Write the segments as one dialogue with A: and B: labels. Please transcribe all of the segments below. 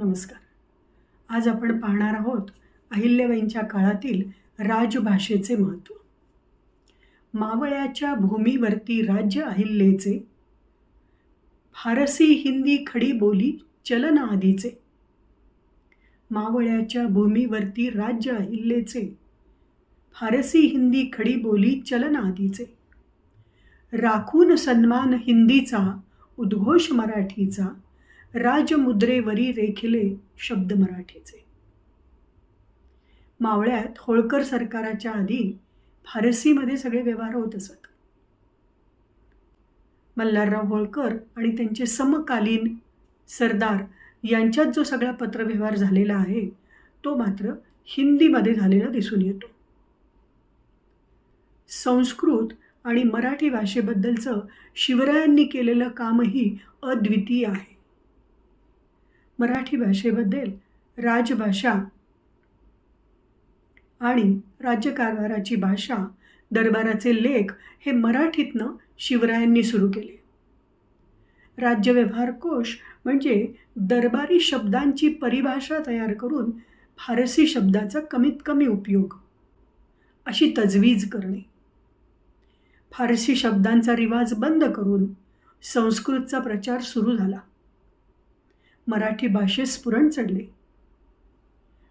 A: नमस्कार. आज आपण पाहणार आहोत अहिल्याबाईंच्या काळातील राजभाषेचे महत्त्व. मावळ्याच्या भूमीवरती राज्य अहिल्येचे फारसी हिंदी खडी बोली चलन आधीचे मावळ्याच्या भूमीवरती राज्य अहिल्येचे फारसी हिंदी खडी बोली चलन आधीचे राखून सन्मान हिंदीचा उद्घोष मराठीचा राजमुद्रेवरी रेखिले शब्द मराठीचे. मावळ्यात होळकर सरकाराच्या आधी फारसीमध्ये सगळे व्यवहार होत असत. मल्हारराव होळकर आणि त्यांचे समकालीन सरदार यांच्यात जो सगळा पत्रव्यवहार झालेला आहे तो मात्र हिंदीमध्ये झालेला दिसून येतो. संस्कृत आणि मराठी भाषेबद्दलचं शिवरायांनी केलेलं कामही अद्वितीय आहे. मराठी भाषेबद्दल राजभाषा आणि राज्यकारभाराची भाषा दरबाराचे लेख हे मराठीतनं शिवरायांनी सुरू केले. राज्यव्यवहार कोश म्हणजे दरबारी शब्दांची परिभाषा तयार करून फारसी शब्दाचा कमीत कमी उपयोग अशी तजवीज करणे. फारसी शब्दांचा रिवाज बंद करून संस्कृतचा प्रचार सुरू झाला. मराठी भाषेस स्फुरण चढले.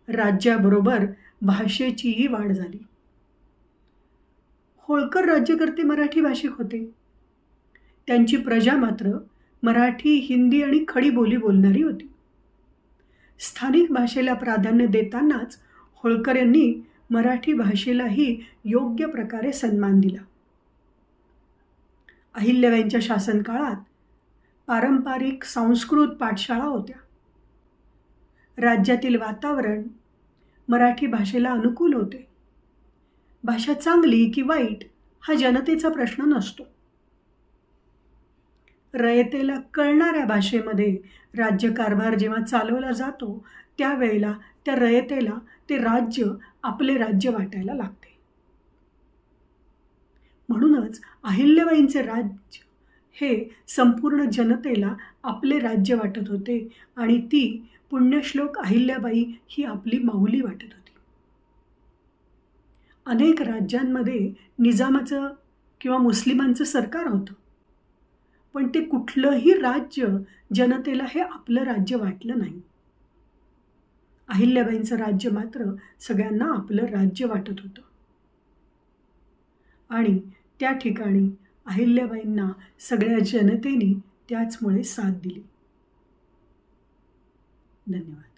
A: राज्याबरोबर भाषेचीही वाढ झाली. होळकर राज्यकर्ते मराठी भाषिक होते. त्यांची प्रजा मात्र मराठी हिंदी आणि खडी बोली बोलणारी होती. स्थानिक भाषेला प्राधान्य देतानाच होळकर यांनी मराठी भाषेलाही योग्य प्रकारे सन्मान दिला. अहिल्याबाईंच्या शासनकाळात पारंपरिक संस्कृत पाठशाळा होत्या. राज्यातील वातावरण मराठी भाषेला अनुकूल होते. भाषा चांगली की वाईट हा जनतेचा प्रश्न नसतो. रयतेला कळणाऱ्या भाषेमध्ये राज्यकारभार जेव्हा चालवला जातो त्यावेळेला त्या रयतेला ते राज्य आपले राज्य वाटायला लागते. म्हणूनच अहिल्याबाईंचे राज्य हे संपूर्ण जनतेला आपले राज्य वाटत होते आणि ती पुण्यश्लोक अहिल्याबाई ही आपली माऊली वाटत होती. अनेक राज्यांमध्ये निजामाचं किंवा मुस्लिमांचं सरकार होतं. पण ते कुठलंही राज्य जनतेला हे आपलं राज्य वाटलं नाही. अहिल्याबाईंचं राज्य मात्र सगळ्यांना आपलं राज्य वाटत होतं. आणि त्या ठिकाणी अहिल्याबाईंना सगळ्या जनतेने त्याचमुळे साथ दिली. धन्यवाद.